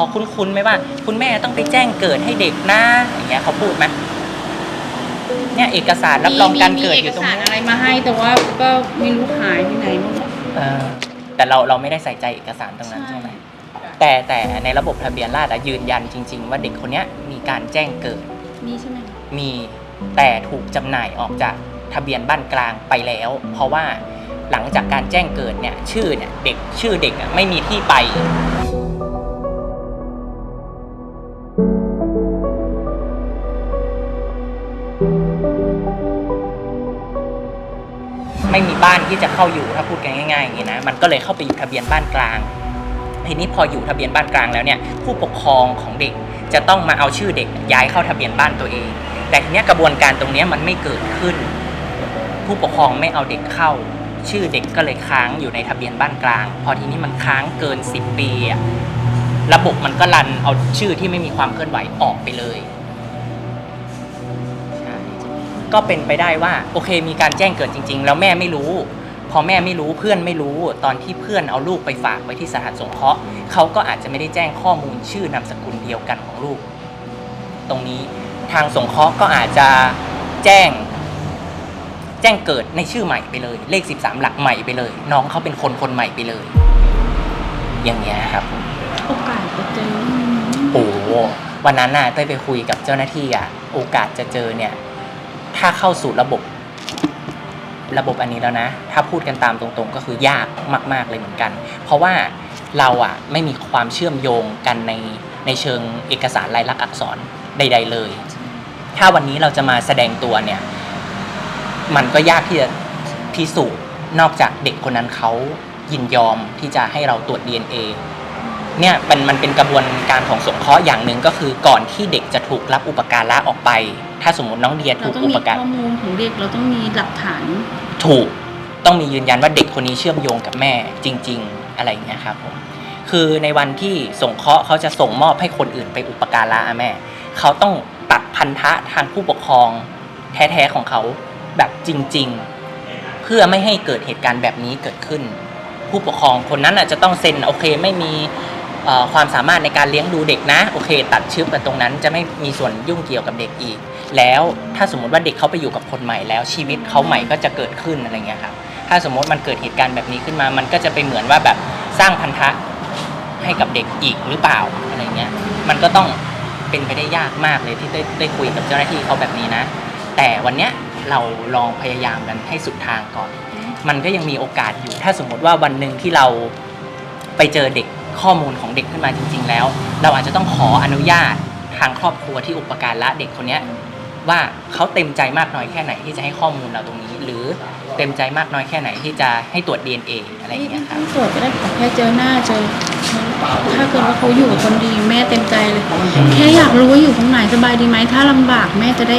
เขาคุ้นๆไหมว่า คุณแม่ต้องไปแจ้งเกิดให้เด็กนะอย่างเงี้ยเขาพูดไหมเนี่ยเอกสารรับรองการเกิดอยู่ตรงมีนี้เอกสารอะไรมาให้แต่ว่าก็ไม่รู้หายไปไหนหมดเออแต่เราเราไม่ได้ใส่ใจเอกสารตรงนั้นใช่ใช่ไหมแต่แต่ในระบบทะเบียนราษฎร์อะยืนยันจริง ๆ ว่าเด็กคนเนี้ยมีการแจ้งเกิดมีใช่ไหมมีแต่ถูกจำหน่ายออกจากทะเบียนบ้านกลางไปแล้ว เพราะว่าหลังจากการแจ้งเกิดเนี่ยชื่อเนี่ยเด็กชื่อเด็กอะไม่มีที่ไป ไม่มีบ้านที่จะเข้าอยู่ถ้าพูดกันง่ายๆอย่างนี้นะมันก็เลยเข้าไปอยู่ทะเบียนบ้านกลางทีนี้พออยู่ทะเบียนบ้านกลางแล้วเนี่ยผู้ปกครองของเด็กจะต้องมาเอาชื่อเด็กย้ายเข้าทะเบียนบ้านตัวเอง แต่ทีนี้กระบวนการตรงนี้มันไม่เกิดขึ้น ผู้ปกครองไม่เอาเด็กเข้า ชื่อเด็กก็เลยค้างอยู่ในทะเบียนบ้านกลาง พอทีนี้มันค้างเกิน 10 ปีระบบมันก็รันเอาชื่อที่ไม่มีความเคลื่อนไหวออกไปเลย ก็เป็นไปได้ว่าโอเคมีการแจ้งเกิดจริง ๆ แล้วแม่ไม่รู้ พอแม่ไม่รู้เพื่อนไม่รู้ ตอนที่เพื่อนเอาลูกไปฝากไว้ที่สถานสงเคราะห์เขาก็อาจจะไม่ได้แจ้งข้อมูลชื่อนามสกุลเดียวกันของลูก ตรงนี้ทางสงเคราะห์ก็อาจจะแจ้ง แจ้งเกิดในชื่อใหม่ไปเลย เลข 13 หลักใหม่ไปเลย น้องเขาเป็นคนคนใหม่ไปเลย อย่างเงี้ยครับโอกาสจะเจอโอ้วันนั้นน่ะเต้ยไปคุยกับเจ้าหน้าที่อะ โอกาสจะเจอเนี่ย ถ้าเข้าสู่ระบบ ระบบอันนี้แล้วนะ ถ้าพูดกันตามตรงๆ ก็คือยากมาก ๆ เลยเหมือนกัน เพราะว่าเราอะไม่มีความเชื่อมโยงกันในในเชิงเอกสารลายลักษณ์อักษรใด ๆ เลย ถ้าวันนี้เราจะมาแสดงตัวเนี่ย มันก็ยากที่จะพิสูจน์นอกจากเด็กคนนั้นเขายินยอมที่จะให้เราตรวจ DNA เนี่ยมันมันเป็นกระบวนการของสงเคราะห์อย่างหนึ่งก็คือก่อนที่เด็กจะถูกรับอุปการะออกไป ถ้าสมมติน้องเดียเราถูกต้องอุมีปการข้อมูลของเด็กเราต้องมีหลักฐาน ถูกต้องมียืนยันว่าเด็กคนนี้เชื่อมโยงกับแม่จริง ๆ อะไรอย่างเงี้ยครับผมคือในวันที่สงเคราะห์เขาจะส่งมอบให้คนอื่นไปอุปการะอะแม่ เขาต้องตัดพันธะทางผู้ปกครองแท้ๆของเขาแบบจริง ๆ เพื่อไม่ให้เกิดเหตุการณ์แบบนี้เกิดขึ้น ผู้ปกครองคนนั้นอาจจะต้องเซ็นโอเคไม่มีเอ่อ ความสามารถในการเลี้ยงดูเด็กนะโอเค ตัดชึบกันตรงนั้นจะไม่มีส่วนยุ่งเกี่ยวกับเด็กอีก แล้วถ้าสมมติว่าเด็กเขาไปอยู่กับคนใหม่แล้วชีวิตเขาใหม่ก็จะเกิดขึ้นอะไรเงี้ยครับถ้าสมมติมันเกิดเหตุการณ์แบบนี้ขึ้นมา มันก็จะไปเหมือนว่าแบบสร้างพันธะให้กับเด็กอีกหรือเปล่าอะไรเงี้ยมันก็ต้องเป็นไปได้ยากมากเลยที่ได้ได้คุยกับเจ้าหน้าที่เขาแบบนี้นะ แต่วันเนี้ยเราลองพยายามกันให้สุดทางก่อน มันก็ยังมีโอกาสอยู่ ถ้าสมมติว่าวันหนึ่งที่เราไปเจอเด็ก ข้อมูลของเด็กขึ้นมาจริง ๆ แล้ว เราอาจจะต้องขออนุญาตทางครอบครัวที่อุปการะเด็กคนเนี้ยว่าเขาเต็มใจมากน้อยแค่ไหนที่จะให้ข้อมูลเราตรงนี้ หรือเต็มใจมากน้อยแค่ไหนที่จะให้ตรวจ DNA อะไรอย่างเงี้ยครับ ตรวจก็ได้ขอแค่เจอหน้าเจอ ถ้าเกิดว่าเขาอยู่กับคนดีแม่เต็มใจเลย แค่อยากรู้ว่าอยู่ตรงไหนสบายดีไหมถ้าลำบากแม่จะได้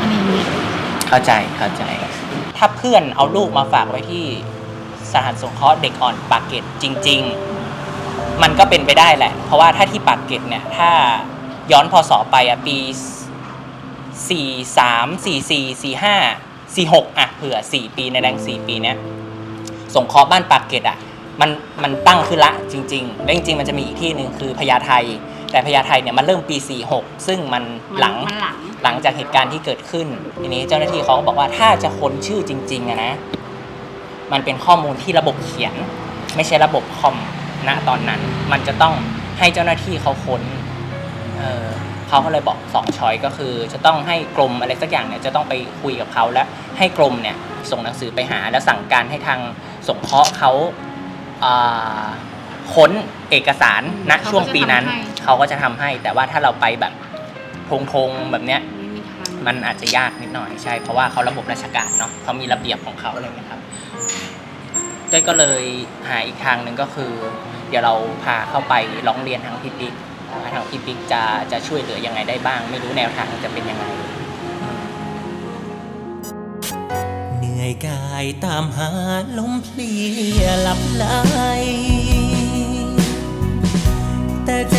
อะไรอย่างเงี้ยเข้าใจเข้าใจ ถ้าเพื่อนเอาลูกมาฝากไว้ที่สถานสงเคราะห์เด็กอ่อนปากเกร็ดจริง ๆ มันก็เป็นไปได้แหละ เพราะว่าถ้าที่ปากเกร็ดเนี่ย ถ้าย้อนพศไปอะปีสี่สามสี่สี่สี่ห้าสี่หกอะเผื่อสี่ปีในแรงสี่ปีเนี้ยสงเคราะห์บ้านปากเกร็ดอะมันมันตั้งขึ้นละจริงๆและจริงๆ มันจะมีอีกที่หนึ่งคือพญาไทแต่พญาไทเนี่ยมันเริ่มปี 46 ซึ่งมันหลังมันหลัง หลังจากเหตุการณ์ที่เกิดขึ้น ทีนี้เจ้าหน้าที่เขาก็บอกว่าถ้าจะค้นชื่อจริงๆอะนะ มันเป็นข้อมูลที่ระบบเขียน ไม่ใช่ระบบคอม ณตอนนั้น มันจะต้องให้เจ้าหน้าที่เขาค้นเออเขาก็เลยบอกสองช้อยก็คือ จะต้องให้กรมอะไรสักอย่างเนี่ยจะต้องไปคุยกับเขาแล้วให้กรมเนี่ยส่งหนังสือไปหาแล้วสั่งการให้ทางสงเคราะห์เขาค้นเอกสารณช่วงปีนั้น เขาก็จะทำให้ แต่ว่าถ้าเราไปแบบทงๆแบบเนี้ยมันอาจจะยากนิดหน่อยใช่ เพราะว่าเขาระบบราชการเนาะเขามีระเบียบของเขาอะไรเงี้ยครับ เต้ยก็เลยหาอีกทางหนึ่งก็คือ เดี๋ยวเราพาเข้าไปร้องเรียนทางพี่ปิ๊กว่าทางพี่ปิ๊กจะจะช่วยเหลือยังไงได้บ้าง ไม่รู้แนวทางจะเป็นยังไง เหนื่อยกายตามหาลมเพลียหลับไหลแต่ใจ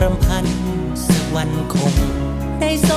รำพันสักวันคง ได้ส